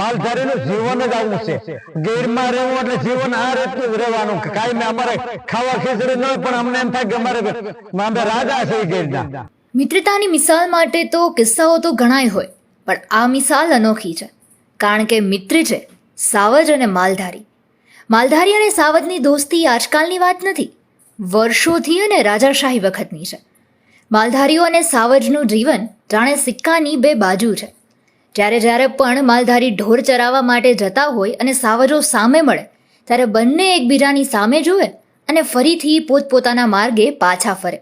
માલધારીનું જીવન જ આવું છે. ગેરમાં રહેવું એટલે જીવન આ રીતનું જ રહેવાનું. કાંઈ અમારે ખાવા ખીચડી ન હોય પણ અમને એમ થાય કે અમારે અમે રાજા છે ગેરના. મિત્રતાની મિસાલ માટે તો કિસ્સાઓ તો ઘણાય હોય પણ આ મિસાલ અનોખી છે. કારણ કે મિત્ર છે સાવજ અને માલધારી. માલધારી અને સાવજની દોસ્તી આજકાલની વાત નથી વર્ષોથી અને રાજાશાહી વખતની છે. માલધારીઓ અને સાવજનું જીવન જાણે સિક્કાની બે બાજુ છે. જ્યારે જ્યારે પણ માલધારી ઢોર ચરાવવા માટે જતા હોય અને સાવજો સામે મળે, ત્યારે બંને એકબીજાની સામે જુએ અને ફરીથી પોતપોતાના માર્ગે પાછા ફરે.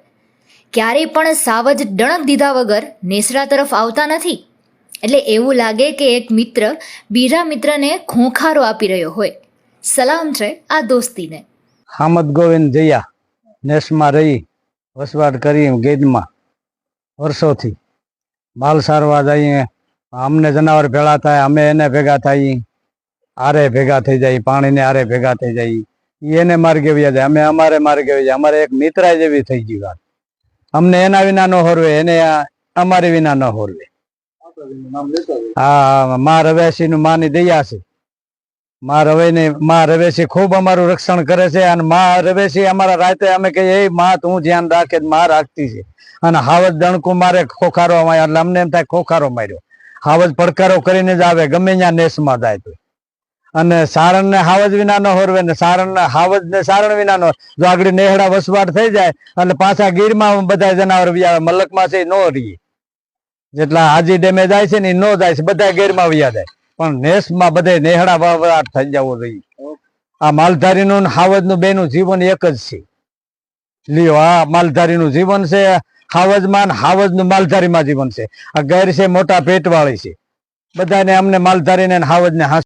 ક્યારેય પણ સાવજ ડણક દીધા વગર નેસડા તરફ આવતા નથી. એટલે એવું લાગે કે એક મિત્ર બીજા મિત્રને ખોંખારો આપી રહ્યો હોય. સલામ છે આ દોસ્તીને. હામદ ગોવિંદ જયા, નેસમાં રહી, વસવાટ કરી ગેદમાં, વર્ષોથી. માલ સારવાર જઈએ અમને જનાવર ભેળા થાય, અમે એને ભેગા થાય આરે ભેગા થઈ જાય પાણીને આરે ભેગા થઈ જાય એને માર્ગે વ્યા જાય, અમે અમારે માર્ગે વ્યા અમારે એક મિત્રા જેવી થઈ ગઈ વાત. અમને એના વિના ન હોરવે, એને અમારે વિના ન હોરવે. હા મા રવેશી નું માની દયા છે. મા રવે ને મા રવેશી ખૂબ અમારું રક્ષણ કરે છે, અને મા રવેશી અમારા રાતે અમે કહીએ મા, તું ધ્યાન રાખે મા રાખતી છે. અને હાવત દણકું મારે ખોખારો માર્યો એટલે અમને એમ થાય ખોખારો માર્યો. હાવજ પડકારો કરીને જ આવે, ગમે ત્યાં નેસમાં જાય તો. અને સારણ ને હાવજ વિના ન હોરવે, ને સારણ ને હાવજ ને સારણ વિના ન જો આગળ નેહડા વસવાટ થઈ જાય, અને પાછા ગીરમાં બધા જનાવર વ્યા મલકમાં છે નો રહીએ જેટલા હાજી ડેમે જાય છે ને નો જાય છે બધા ગીરમાં વ્યા જાય. પણ નેસમાં બધે નેહડા વસવાટ થઈ જવો જોઈએ. આ માલધારીનું ને હાવજનું બેનું જીવન એક જ છે. લ્યો, આ માલધારીનું જીવન છે હાવજમાં ને હાવજનું માલધારીમાં જીવન છે. આ ગેર છે મોટા પેટવાળી છે. બધાને અમને માલધારીને હાવજને હાંસ